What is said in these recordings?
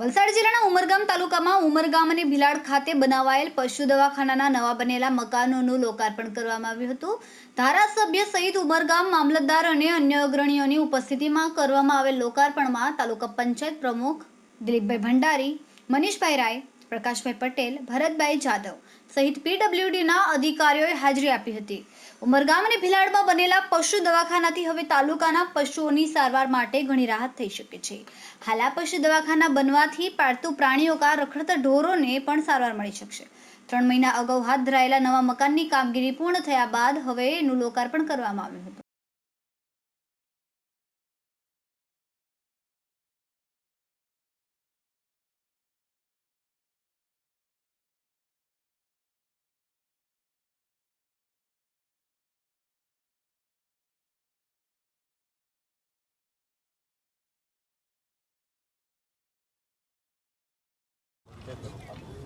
વલસાડ જિલ્લાના ઉમરગામ તાલુકામાં ઉમરગામ અને ભિલાડ ખાતે બનાવાયેલ પશુ દવાખાનાના નવા બનેલા મકાનોનું લોકાર્પણ કરવામાં આવ્યું હતું. ધારાસભ્ય સહિત ઉમરગામ મામલતદાર અને અન્ય અગ્રણીઓની ઉપસ્થિતિમાં કરવામાં આવેલ લોકાર્પણમાં તાલુકા પંચાયત પ્રમુખ દિલીપભાઈ ભંડારી, મનીષભાઈ રાય પ્રકાશભાઈ પટેલ, ભરતભાઈ જાદવ સહિત પીડબ્લ્યુડીના અધિકારીઓએ હાજરી આપી હતી. ઉમરગામ અને ભિલાડમાં બનેલા પશુ દવાખાનાથી હવે તાલુકાના પશુઓની સારવાર માટે ઘણી રાહત થઈ શકે છે. હાલ આ પશુ દવાખાના બનવાથી પાળતુ પ્રાણીઓ કા રખડતા ઢોરોને પણ સારવાર મળી શકશે. ત્રણ મહિના અગાઉ હાથ ધરાયેલા નવા મકાનની કામગીરી પૂર્ણ થયા બાદ હવે એનું લોકાર્પણ કરવામાં આવ્યું હતું.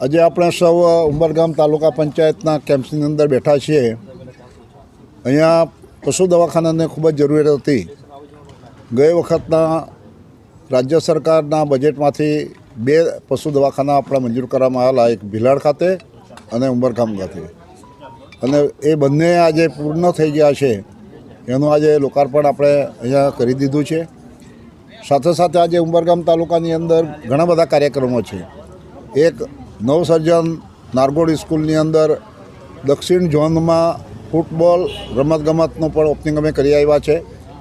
આજે આપણે સૌ ઉંબરગામ તાલુકા પંચાયતના કેમ્પસની અંદર બેઠા છીએ. અહીંયા પશુ દવાખાનાને ખૂબ જ જરૂરિયાત હતી. ગઈ વખતના રાજ્ય સરકારના બજેટમાંથી બે પશુ દવાખાના આપણા મંજૂર કરવામાં આવેલા, એક ભીલાડ ખાતે અને ઉંબરગામ ખાતે. અને એ બંને આજે પૂર્ણ થઈ ગયા છે. એનું આજે લોકાર્પણ આપણે અહીંયા કરી દીધું છે. સાથે સાથે આજે ઉંબરગામ તાલુકાની અંદર ઘણા બધા કાર્યક્રમો છે. એક નવસર્જન નારગોડ સ્કૂલની અંદર દક્ષિણ ઝોનમાં ફૂટબોલ રમતગમતનું પણ ઓપનિંગ અમે કરી આવ્યા છે.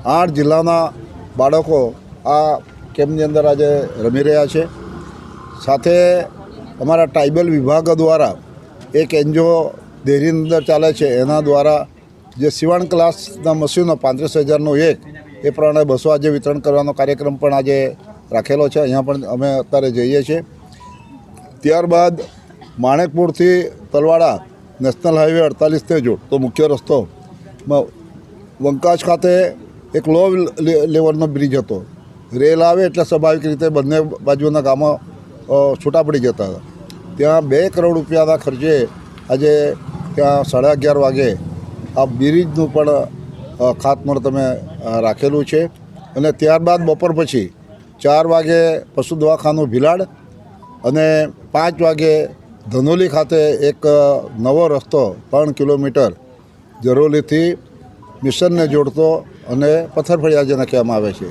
આઠ જિલ્લાના બાળકો આ કેમ્પની અંદર આજે રમી રહ્યા છે. સાથે અમારા ટ્રાઇબલ વિભાગ દ્વારા એક એનજીઓ ડેરીની અંદર ચાલે છે. એના દ્વારા જે સીવણ ક્લાસના મશીનો પાંત્રીસ હજારનો એક, એ પ્રમાણે બસો આજે વિતરણ કરવાનો કાર્યક્રમ પણ આજે રાખેલો છે. અહીંયા પણ અમે અત્યારે જઈએ છીએ. ત્યારબાદ માણેકપુરથી તલવાડા નેશનલ હાઈવે અડતાલીસથી જોડતો મુખ્ય રસ્તો. વંકાજ ખાતે એક લો લેવલનો બ્રિજ હતો. રેલ આવે એટલે સ્વાભાવિક રીતે બંને બાજુના ગામો છૂટા પડી જતા હતા. ત્યાં બે કરોડ રૂપિયાના ખર્ચે આજે ત્યાં સાડા અગિયાર વાગે આ બ્રિજનું પણ ખાતમુહૂર્ત અમે રાખેલું છે. અને ત્યારબાદ બપોર પછી ચાર વાગે પશુ દવાખાનું ભિલાડ અને પાંચ વાગે ધનોલી ખાતે એક નવો રસ્તો ત્રણ કિલોમીટર જરોલીથી મિશનને જોડતો અને પથ્થરફળિયા જેને કહેવામાં આવે છે.